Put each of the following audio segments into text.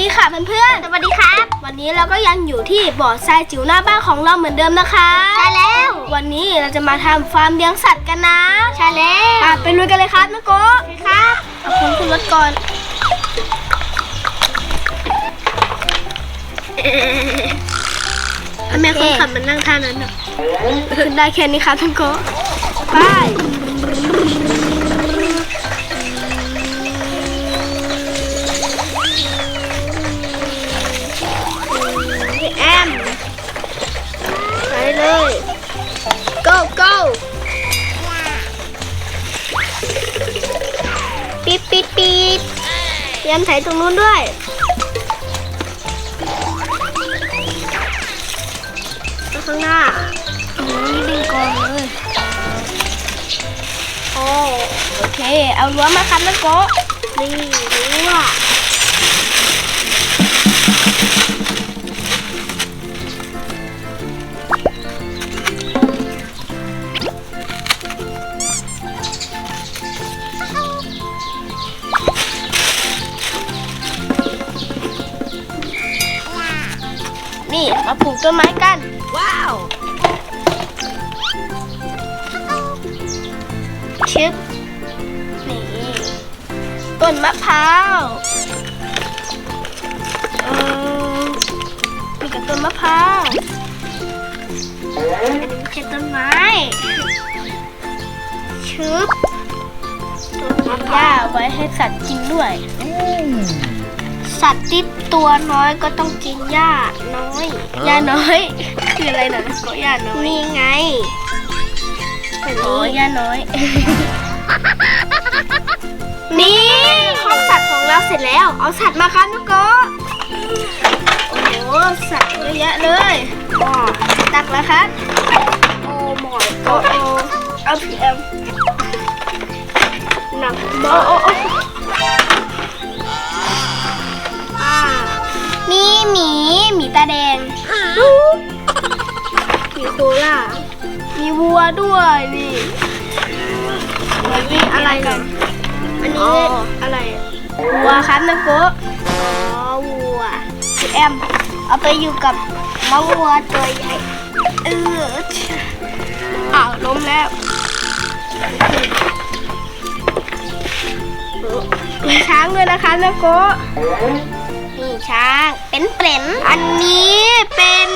ดีค่ะเพื่อนๆ สวัสดีครับ วันนี้เราก็ยังอยู่ที่บ่อทรายจิ๋วหน้าบ้านของเราเหมือนเดิมนะคะใช่แล้ว วันนี้เราจะมาทำฟาร์มเลี้ยงสัตว์กันนะใช่แล้วอะไปลุยกันเลยครับน้องโกะครับเอาคุณขึ้นรถก่อนเอาแม่คนขับมันนั่งท่านั้นน่ะขึ้นได้แค่นี้ครับน้องโกะไป ยมถ่ายตรงนู้นด้วยแล้วข้างหน้าโอ้ยดึงกองเลย โอ้โอเค เอารั้วมาครับน้องโกะนี่รั้ว ต้นไม้กัน ว้าวชึบนี่ต้นมะพร้าวเออมีกับต้นมะพร้าวอันนี้ไม่ใช่ต้นไม้ชึบต้นมะหญ้าไว้ให้สัตว์กินด้วย สัตว์ที่ตัวน้อยก็ต้องกินหญ้าน้อยหญ้าน้อย คืออะไรนะก็หญ้าน้อยนี่ไงอ๋อหญ้าน้อย นี่ห้องสัตว์ของเราเสร็จแล้ว เอาสัตว์มาครับนุกโกะโอ้โหสัตว์เยอะแยะเลยอ๋อตักแล้วครับโอ้หมอยโอ้โอ้เอาพีเอ็มหนักโอ้โอ้ ด้วยนี่มันนี่อะไรกันอันอ๋นี้ออะไรอะวัวครับนะโกะอ๋อวัวพี่แอมเอาไปอยู่กับน้องวัวตัวใหญ่เอออ้าวล้มแล้วมีช้างด้วยนะคะนะโกะนี่ช้าง เป็นเปรนอันนี้เป็น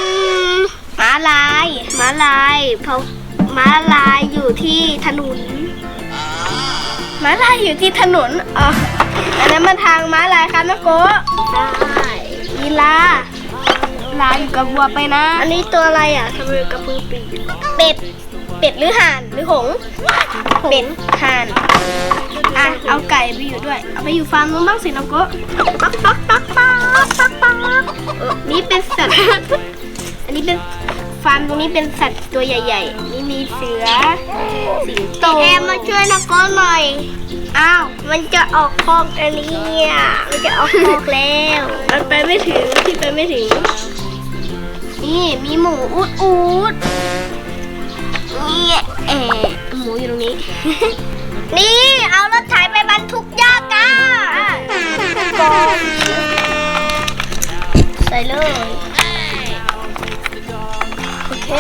ม้าลายม้าลายเพราะ ม้าลายอยู่ที่ถนนม้าลายอยู่ที่ถนนอ๋ออันนั้นมันทางม้าลายครับนะโกะได้ลีลาลาอยู่กับวัวไปนะ อันนี้ตัวอะไรอะทำไมกระพือปีกเป็ด เป็ดหรือห่านหรือหงส์เป็ดห่านอะเอาไก่ไปอยู่ด้วย เอาไปอยู่ฟาร์มนู้นบ้างสิน้องโกะปักปักปักปักปักปักเออนี่เป็นสัตว์ อันนี้เป็นฟาร์มตรงนี้เป็นสัตว์ตัวใหญ่ๆนี่ มีเสือสิงโตแอมมาช่วยนักก้อนหน่อย อ้าว มันจะออกคอกอันนี้อะมันจะออกคอกแล้ว มันไปไม่ถึงที่ไปไม่ถึง นี่มีหมูอูดอูดนี่เอ๋หมูอยู่ตรงนี้ นี่เอารถไถไปบรรทุกหญ้าก้ากองใส่เลย โอเค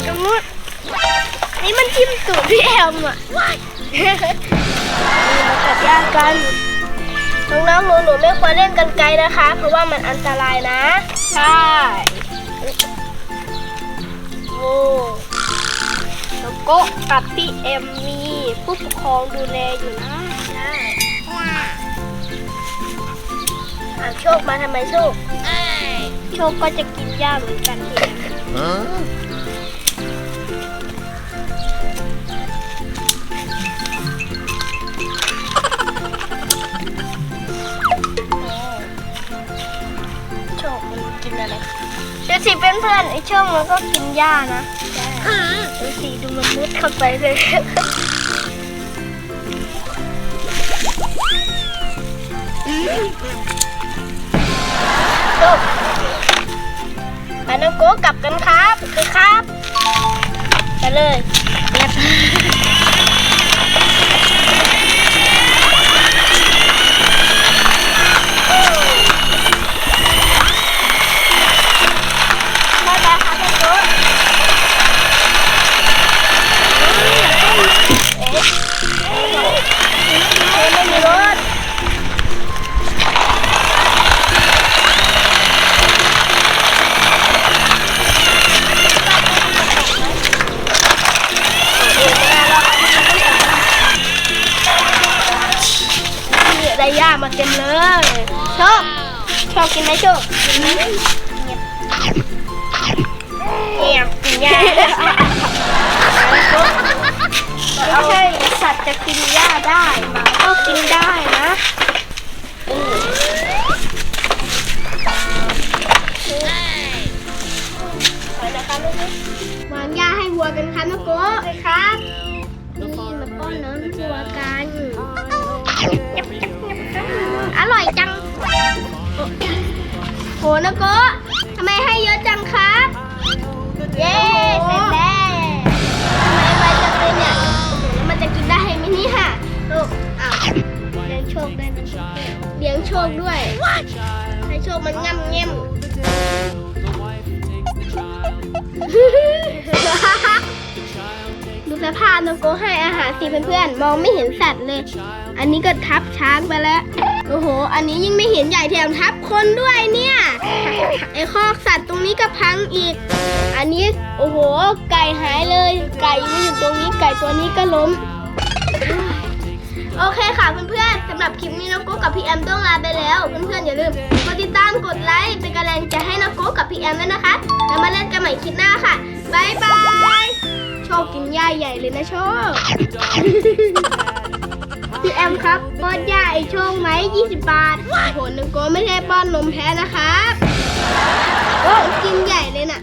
ไปตรงนู้นนี่มันทิ่มตูดพี่แอมอะนี่มาตัดหญ้ากันน้องๆหนูๆไม่ควรเล่นกันไกลนะคะ เพราะว่ามันอันตรายนะ ใช่โอ้แล้วก็กับพี่เอ็มมีผู้ปกครองดูแลอยู่นะใช่อะโชคมาทำไมโชคโชคก็จะกินหญ้าเหมือนกันทีโช ไอนๆไอ้โชคมันก็กินหญ้านะดูสีดูมันมุดเข้าไปเลยโชคไปน้องโก้กลับกันค่ะ เต็มเลยโชคโชคกินไหมโชคกินไหมเงียบกินหญ้าไม่ใช่สัตว์จะกินหญ้าได้หมาก็กินได้นะอืมไปนะคะลูกวางหญ้าให้วัวกันค่ะน้องโก้ครับนี่มาป้อนน้องวัวกัน อร่อยจัง โหนะโกะทำไมให้เยอะจังครับ เย้เสร็จแล้วทำไมไวจังเลยเนี่ยโอ้โหแล้วมันจะกินได้ไหมเนี่ยลูกอ้าวเลี้ยงโชคด้วยนะเลี้ยงโชคด้วย ให้โชคมันง่ำเง่ม ดูสภาพน้องโกให้อาหารสิเพื่อนๆ มองไม่เห็นสัตว์เลย อันนี้ก็ทับช้างไปแล้ว โอ้โห อันนี้ยิ่งไม่เห็นใหญ่แถมทับคนด้วยเนี่ย ไอคอกสัตว์ตรงนี้ก็พังอีก อันนี้โอ้โห ไก่หายเลย ไก่ไม่อยู่ตรงนี้ ไก่ตัวนี้ก็ล้ม โอเคค่ะเพื่อนๆสำหรับคลิปนี้น้องโกกับพี่แอมต้องลาไปแล้ว เพื่อนๆอย่าลืมกดติดตามกดไลค์เป็นกำลังใจให้น้องโกกับพี่แอมด้วยนะคะ แล้วมาเล่นกันใหม่คลิปหน้าค่ะบาย นะโชค พี่แอมครับป้อนยาไอ้โชคไหม20 บาทผลนึงโกไม่ใช่ป้อนนมแพ้นะครับ โอ้กินใหญ่เลยน่ะ